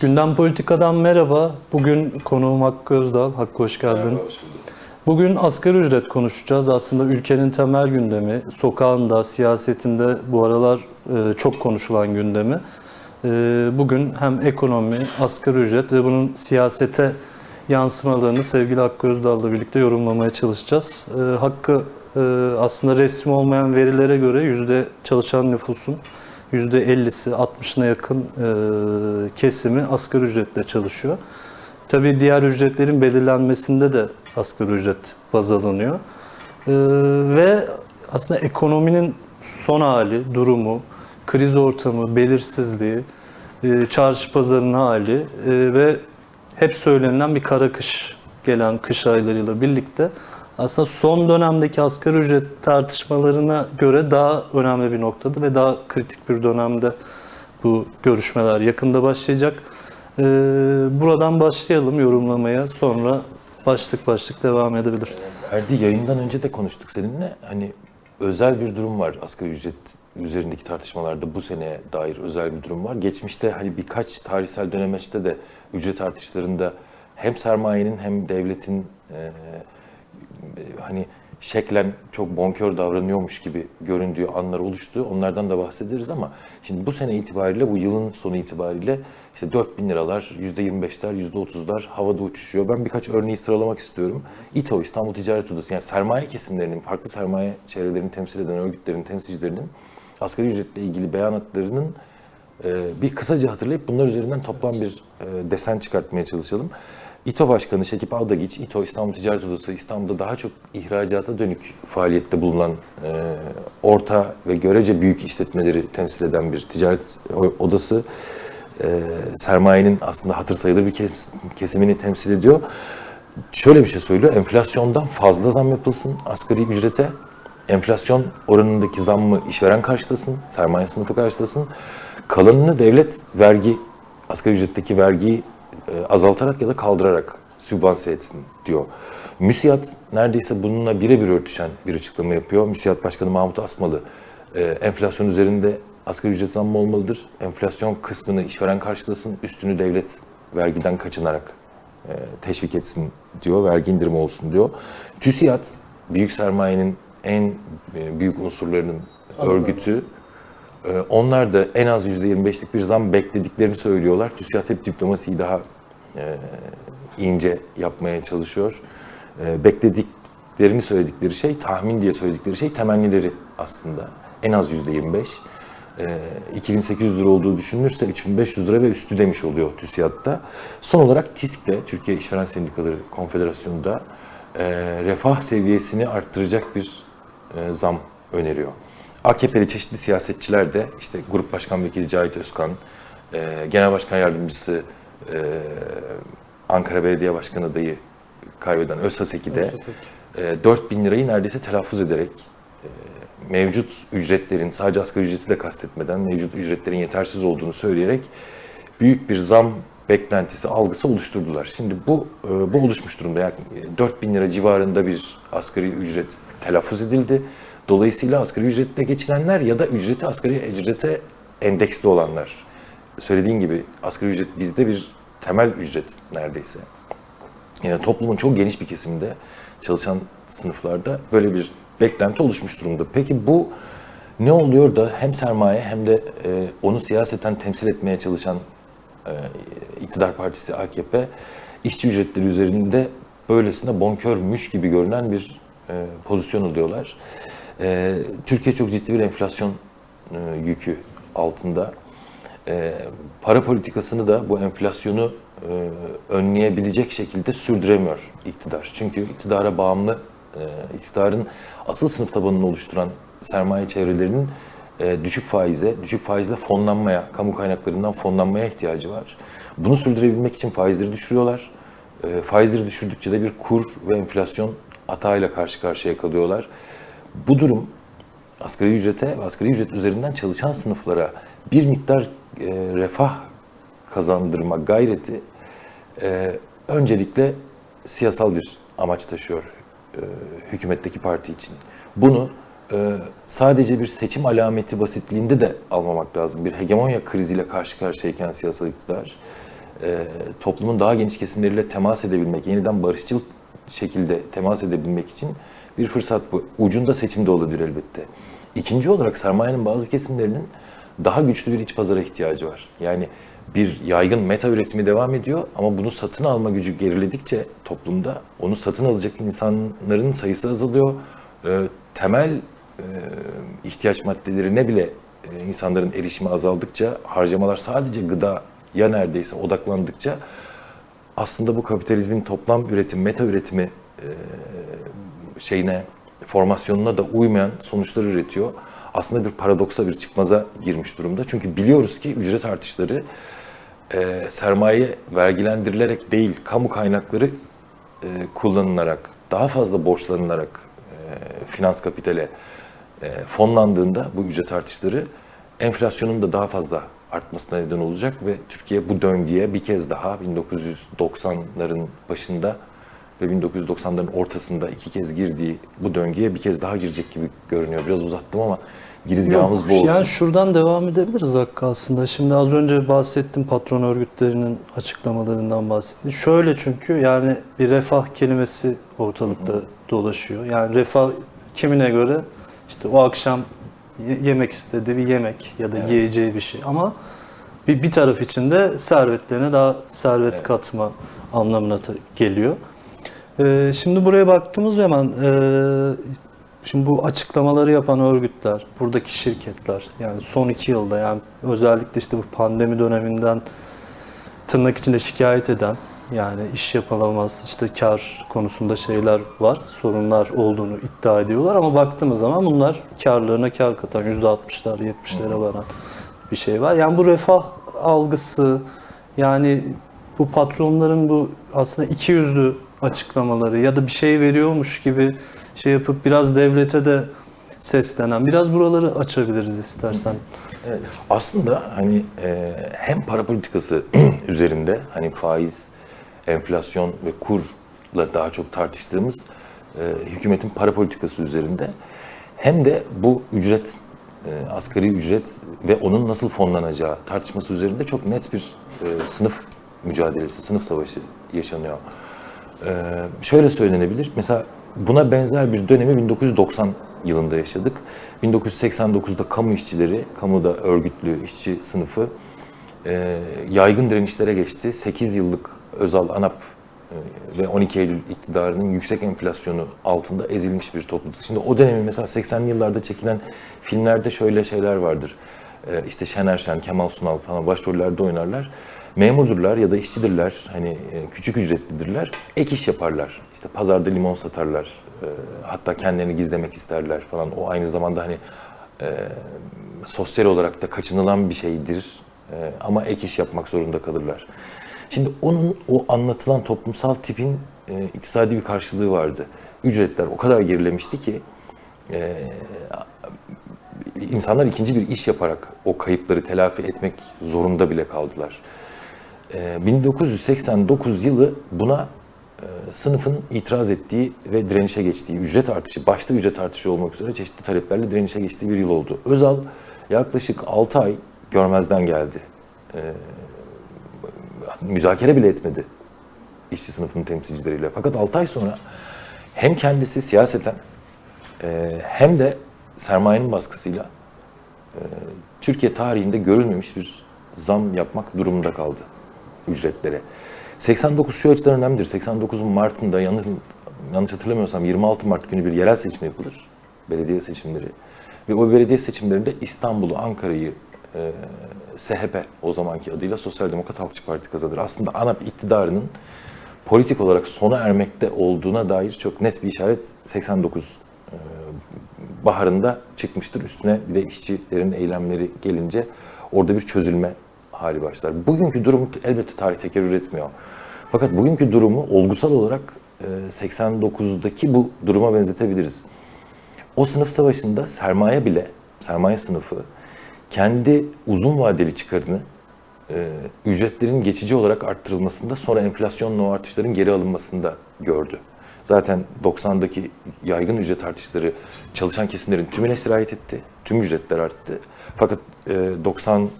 Gündem Politika'dan merhaba. Bugün konuğum Hakkı Özdal. Hakkı hoş geldin. Merhaba, hoş. Bugün asgari ücret konuşacağız. Aslında ülkenin temel gündemi, sokağında, siyasetinde bu aralar e, çok konuşulan gündemi. E, Bugün hem ekonomi, asgari ücret ve bunun siyasete yansımalarını sevgili Hakkı Özdal'la birlikte yorumlamaya çalışacağız. E, Hakkı aslında resmi olmayan verilere göre yüzde çalışan nüfusun %50'si 60'ına yakın e, kesimi asgari ücretle çalışıyor. Tabii diğer ücretlerin belirlenmesinde de asgari ücret baz alınıyor. E, ve aslında ekonominin son hali, durumu, kriz ortamı, belirsizliği, e, çarşı pazarın hali e, ve hep söylenilen bir kara kış gelen kış aylarıyla birlikte aslında son dönemdeki asgari ücret tartışmalarına göre daha önemli bir noktada ve daha kritik bir dönemde bu görüşmeler yakında başlayacak. Ee, buradan başlayalım yorumlamaya sonra başlık başlık devam edebiliriz. Erdi yayından önce de konuştuk seninle. Hani özel bir durum var asgari ücret üzerindeki tartışmalarda bu seneye dair özel bir durum var. Geçmişte hani birkaç tarihsel dönemeçte de ücret artışlarında hem sermayenin hem devletin e, hani şeklen çok bonkör davranıyormuş gibi göründüğü anlar oluştu. Onlardan da bahsederiz ama şimdi bu sene itibariyle, bu yılın sonu itibariyle işte 4 bin liralar, %25'ler, %30'lar havada uçuşuyor. Ben birkaç örneği sıralamak istiyorum. İTO, İstanbul Ticaret Odası, yani sermaye kesimlerinin, farklı sermaye çevrelerini temsil eden örgütlerin, temsilcilerinin asgari ücretle ilgili beyanatlarının bir kısaca hatırlayıp bunlar üzerinden toplam bir e, desen çıkartmaya çalışalım. İTO Başkanı Şekip Aldagiç, İTO İstanbul Ticaret Odası İstanbul'da daha çok ihracata dönük faaliyette bulunan e, orta ve görece büyük işletmeleri temsil eden bir ticaret odası. E, sermayenin aslında hatır sayılır bir kes- kesimini temsil ediyor. Şöyle bir şey söylüyor, enflasyondan fazla zam yapılsın asgari ücrete. Enflasyon oranındaki zammı işveren karşılasın, sermaye sınıfı karşılasın. Kalanını devlet vergi, asgari ücretteki vergiyi e, azaltarak ya da kaldırarak sübvanse etsin diyor. MÜSİAD neredeyse bununla birebir örtüşen bir açıklama yapıyor. MÜSİAD Başkanı Mahmut Asmalı e, enflasyon üzerinde asgari ücret zammı olmalıdır. Enflasyon kısmını işveren karşılasın, üstünü devlet vergiden kaçınarak e, teşvik etsin diyor, vergi indirimi olsun diyor. TÜSİAD, büyük sermayenin en e, büyük unsurlarının örgütü. E, Onlar da en az %25'lik bir zam beklediklerini söylüyorlar. TÜSİAD hep diplomasiyi daha e, ince yapmaya çalışıyor. Beklediklerini söyledikleri şey, tahmin diye söyledikleri şey temennileri aslında. En az %25. E, 2800 lira olduğu düşünülürse 3500 lira ve üstü demiş oluyor TÜSİAD'da. Son olarak TİSK'te, Türkiye İşveren Sendikaları Konfederasyonu'nda refah seviyesini arttıracak bir e, zam öneriyor. AKP'li çeşitli siyasetçiler de işte Grup Başkan Vekili Cahit Özkan, e, Genel Başkan Yardımcısı e, Ankara Belediye Başkanı adayı kaybeden Özhaseki de e, 4 bin lirayı neredeyse telaffuz ederek e, mevcut ücretlerin sadece asgari ücreti de kastetmeden mevcut ücretlerin yetersiz olduğunu söyleyerek büyük bir zam beklentisi, algısı oluşturdular. Şimdi bu e, bu oluşmuş durumda. Yani 4 bin lira civarında bir asgari ücret telaffuz edildi. Dolayısıyla asgari ücretle geçinenler ya da ücreti asgari ücrete endeksli olanlar. Söylediğin gibi asgari ücret bizde bir temel ücret neredeyse. Yani toplumun çok geniş bir kesiminde çalışan sınıflarda böyle bir beklenti oluşmuş durumda. Peki bu ne oluyor da hem sermaye hem de e, onu siyaseten temsil etmeye çalışan e, iktidar partisi AKP işçi ücretleri üzerinde böylesine bonkörmüş gibi görünen bir e, pozisyon alıyorlar. E, Türkiye çok ciddi bir enflasyon e, yükü altında. E, para politikasını da bu enflasyonu e, önleyebilecek şekilde sürdüremiyor iktidar. Çünkü iktidara bağımlı, e, iktidarın asıl sınıf tabanını oluşturan sermaye çevrelerinin e, düşük faize, düşük faizle fonlanmaya, kamu kaynaklarından fonlanmaya ihtiyacı var. Bunu sürdürebilmek için faizleri düşürüyorlar. E, faizleri düşürdükçe de bir kur ve enflasyon atağıyla karşı karşıya kalıyorlar. Bu durum asgari ücrete ve asgari ücret üzerinden çalışan sınıflara bir miktar e, refah kazandırma gayreti e, öncelikle siyasal bir amaç taşıyor e, hükümetteki parti için. Bunu sadece bir seçim alameti basitliğinde de almamak lazım. Bir hegemonya kriziyle karşı karşıyayken siyasal iktidar e, toplumun daha geniş kesimleriyle temas edebilmek, yeniden barışçıl şekilde temas edebilmek için bir fırsat bu. Ucunda seçim de olabilir elbette. İkinci olarak sermayenin bazı kesimlerinin daha güçlü bir iç pazara ihtiyacı var. Yani bir yaygın meta üretimi devam ediyor ama bunu satın alma gücü geriledikçe toplumda onu satın alacak insanların sayısı azalıyor. Ee, temel ihtiyaç maddelerine bile e, insanların erişimi azaldıkça, harcamalar sadece gıdaya neredeyse odaklandıkça aslında bu kapitalizmin toplam üretim, meta üretimi e, şeyine, formasyonuna da uymayan sonuçlar üretiyor. Aslında bir paradoksa, bir çıkmaza girmiş durumda. Çünkü biliyoruz ki ücret artışları e, sermaye vergilendirilerek değil, kamu kaynakları e, kullanılarak, daha fazla borçlanılarak e, finans kapitale e, fonlandığında bu ücret artışları enflasyonun da daha fazla artmasına neden olacak ve Türkiye bu döngüye bir kez daha 1990'ların başında ve 1990'ların ortasında iki kez girdiği bu döngüye bir kez daha girecek gibi görünüyor. Biraz uzattım ama girizgahımız bu olsun. Yani şuradan devam edebiliriz Hakkı aslında. Şimdi az önce bahsettim patron örgütlerinin açıklamalarından bahsettim. Şöyle çünkü yani bir refah kelimesi ortalıkta dolaşıyor. Yani refah kimine göre işte o akşam ye- yemek istediği bir yemek ya da yiyeceği bir şey. Ama bir, bir taraf için de servetlerine daha servet Evet. katma anlamına geliyor. Ee, şimdi buraya baktığımız zaman e, şimdi bu açıklamaları yapan örgütler, buradaki şirketler yani son iki yılda yani özellikle işte bu pandemi döneminden tırnak içinde şikayet eden yani iş yapılamaz işte kar konusunda şeyler var, sorunlar olduğunu iddia ediyorlar ama baktığımız zaman bunlar karlarına kar katan %60'lar 70'lere varan bir şey var. Yani bu refah algısı yani bu patronların bu aslında iki yüzlü açıklamaları ya da bir şey veriyormuş gibi şey yapıp biraz devlete de seslenen biraz buraları açabiliriz istersen. Evet. Aslında hani e, hem para politikası üzerinde hani faiz, enflasyon ve kurla daha çok tartıştığımız e, hükümetin para politikası üzerinde hem de bu ücret, e, asgari ücret ve onun nasıl fonlanacağı tartışması üzerinde çok net bir e, sınıf mücadelesi, sınıf savaşı yaşanıyor. E, şöyle söylenebilir, mesela buna benzer bir dönemi 1990 yılında yaşadık. 1989'da kamu işçileri, kamuda örgütlü işçi sınıfı e, yaygın direnişlere geçti. 8 yıllık Özal ANAP e, ve 12 Eylül iktidarının yüksek enflasyonu altında ezilmiş bir topluluk. Şimdi o dönemin mesela 80'li yıllarda çekilen filmlerde şöyle şeyler vardır. E, işte Şener Şen, Kemal Sunal falan başrollerde oynarlar. Memurdurlar ya da işçidirler, hani e, küçük ücretlidirler, ek iş yaparlar. İşte pazarda limon satarlar, hatta kendilerini gizlemek isterler falan. O aynı zamanda hani sosyal olarak da kaçınılan bir şeydir ama ek iş yapmak zorunda kalırlar. Şimdi onun o anlatılan toplumsal tipin e, iktisadi bir karşılığı vardı. Ücretler o kadar gerilemişti ki e, insanlar ikinci bir iş yaparak o kayıpları telafi etmek zorunda bile kaldılar. E, 1989 yılı buna e, sınıfın itiraz ettiği ve direnişe geçtiği, ücret artışı, başta ücret artışı olmak üzere çeşitli taleplerle direnişe geçtiği bir yıl oldu. Özal yaklaşık 6 ay görmezden geldi. E, müzakere bile etmedi işçi sınıfının temsilcileriyle. Fakat 6 ay sonra hem kendisi siyaseten e, hem de sermayenin baskısıyla e, Türkiye tarihinde görülmemiş bir zam yapmak durumunda kaldı ücretlere. 89 şu açıdan önemlidir. 89'un Mart'ında yanlış, yanlış hatırlamıyorsam 26 Mart günü bir yerel seçim yapılır. Belediye seçimleri. Ve o belediye seçimlerinde İstanbul'u, Ankara'yı e, SHP o zamanki adıyla Sosyal Demokrat Halkçı Parti kazanır. Aslında ANAP iktidarının politik olarak sona ermekte olduğuna dair çok net bir işaret 89 e, baharında çıkmıştır. Üstüne bir de işçilerin eylemleri gelince orada bir çözülme hali başlar. Bugünkü durum elbette tarih tekerrür etmiyor. Fakat bugünkü durumu olgusal olarak e, 89'daki bu duruma benzetebiliriz. O sınıf savaşında sermaye bile, sermaye sınıfı kendi uzun vadeli çıkarını e, ücretlerin geçici olarak arttırılmasında sonra enflasyonla o artışların geri alınmasında gördü. Zaten 90'daki yaygın ücret artışları çalışan kesimlerin tümüne sirayet etti. Tüm ücretler arttı. Fakat e, 94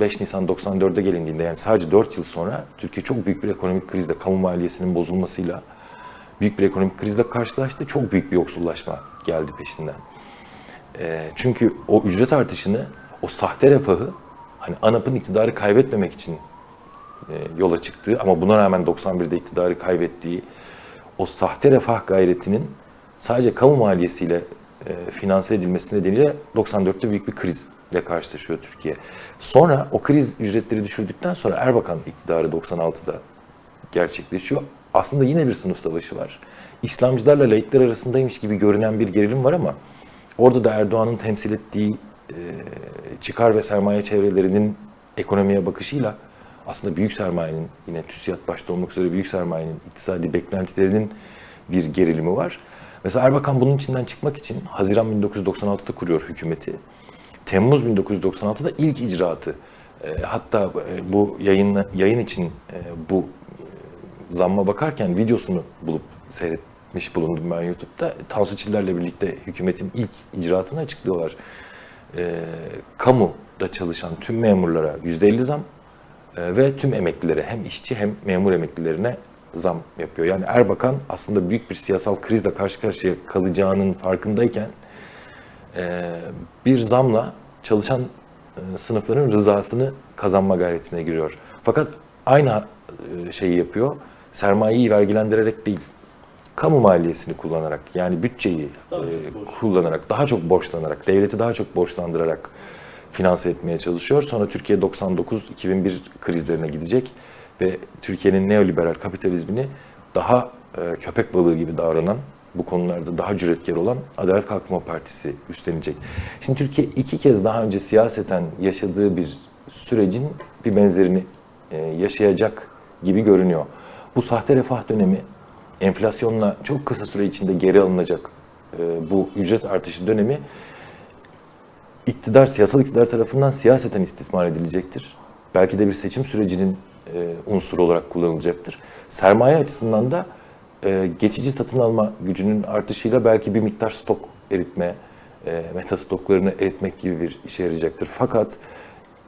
5 Nisan 94'e gelindiğinde yani sadece 4 yıl sonra Türkiye çok büyük bir ekonomik krizle, kamu maliyesinin bozulmasıyla büyük bir ekonomik krizle karşılaştı. Çok büyük bir yoksullaşma geldi peşinden. E, çünkü o ücret artışını, o sahte refahı hani ANAP'ın iktidarı kaybetmemek için e, yola çıktığı ama buna rağmen 91'de iktidarı kaybettiği o sahte refah gayretinin sadece kamu maliyesiyle e, finanse edilmesi nedeniyle 94'te büyük bir krizle karşılaşıyor Türkiye. Sonra o kriz ücretleri düşürdükten sonra Erbakan iktidarı 96'da gerçekleşiyor. Aslında yine bir sınıf savaşı var. İslamcılarla laikler arasındaymış gibi görünen bir gerilim var ama orada da Erdoğan'ın temsil ettiği e, çıkar ve sermaye çevrelerinin ekonomiye bakışıyla aslında büyük sermayenin yine TÜSİAD başta olmak üzere büyük sermayenin iktisadi beklentilerinin bir gerilimi var. Mesela Erbakan bunun içinden çıkmak için Haziran 1996'da kuruyor hükümeti. Temmuz 1996'da ilk icraatı e, hatta e, bu yayın yayın için e, bu e, zamma bakarken videosunu bulup seyretmiş bulundum ben YouTube'da. Tansu Çiller'le birlikte hükümetin ilk icraatını açıklıyorlar. E, kamuda çalışan tüm memurlara %50 zam e, ve tüm emeklilere hem işçi hem memur emeklilerine zam yapıyor. Yani Erbakan aslında büyük bir siyasal krizle karşı karşıya kalacağının farkındayken e, bir zamla çalışan e, sınıfların rızasını kazanma gayretine giriyor. Fakat aynı e, şeyi yapıyor. Sermayeyi vergilendirerek değil, kamu maliyesini kullanarak yani bütçeyi Daha e, kullanarak, daha çok borçlanarak, devleti daha çok borçlandırarak finanse etmeye çalışıyor. Sonra Türkiye 99-2001 krizlerine gidecek ve Türkiye'nin neoliberal kapitalizmini daha e, köpek balığı gibi davranan, bu konularda daha cüretkar olan Adalet Kalkınma Partisi üstlenecek. Şimdi Türkiye iki kez daha önce siyaseten yaşadığı bir sürecin bir benzerini e, yaşayacak gibi görünüyor. Bu sahte refah dönemi enflasyonla çok kısa süre içinde geri alınacak e, bu ücret artışı dönemi iktidar, siyasal iktidar tarafından siyaseten istismar edilecektir. Belki de bir seçim sürecinin e, unsuru olarak kullanılacaktır. Sermaye açısından da e, geçici satın alma gücünün artışıyla belki bir miktar stok eritme, meta stoklarını eritmek gibi bir işe yarayacaktır. Fakat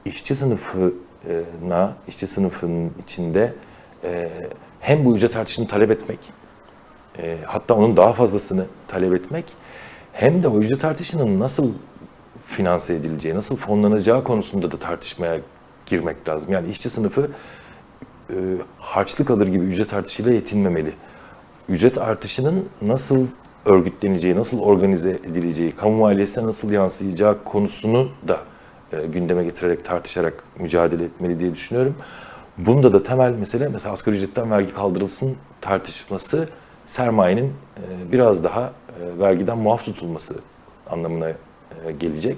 işçi sınıfına, işçi sınıfının içinde hem bu ücret artışını talep etmek, e, hatta onun daha fazlasını talep etmek, hem de o ücret artışının nasıl finanse edileceği, nasıl fonlanacağı konusunda da tartışmaya girmek lazım. Yani işçi sınıfı e, harçlık alır gibi ücret artışıyla yetinmemeli. Ücret artışının nasıl örgütleneceği, nasıl organize edileceği, kamu maliyesine nasıl yansıyacağı konusunu da e, gündeme getirerek, tartışarak mücadele etmeli diye düşünüyorum. Bunda da temel mesele mesela asgari ücretten vergi kaldırılsın tartışması sermayenin e, biraz daha e, vergiden muaf tutulması anlamına e, gelecek.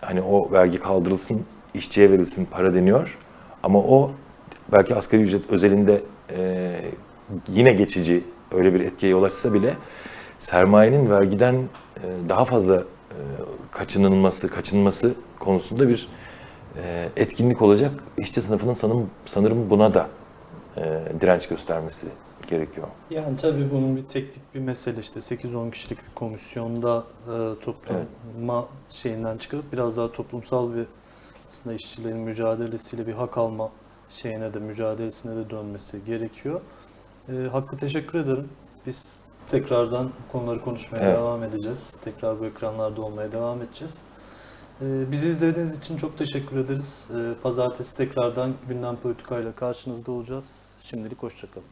Hani o vergi kaldırılsın, işçiye verilsin para deniyor. Ama o belki asgari ücret özelinde yine geçici öyle bir etkiye yol açsa bile sermayenin vergiden daha fazla kaçınılması, kaçınması konusunda bir etkinlik olacak. İşçi sınıfının sanırım, sanırım buna da direnç göstermesi gerekiyor. Yani tabii bunun bir teknik bir mesele işte 8-10 kişilik bir komisyonda e, toplama şeyinden çıkarıp biraz daha toplumsal bir aslında işçilerin mücadelesiyle bir hak alma şeyine de mücadelesine de dönmesi gerekiyor. E, Hakkı teşekkür ederim. Biz tekrardan konuları konuşmaya Evet. devam edeceğiz. Tekrar bu ekranlarda olmaya devam edeceğiz. E, bizi izlediğiniz için çok teşekkür ederiz. E, pazartesi tekrardan gündem politikayla karşınızda olacağız. Şimdilik hoşçakalın.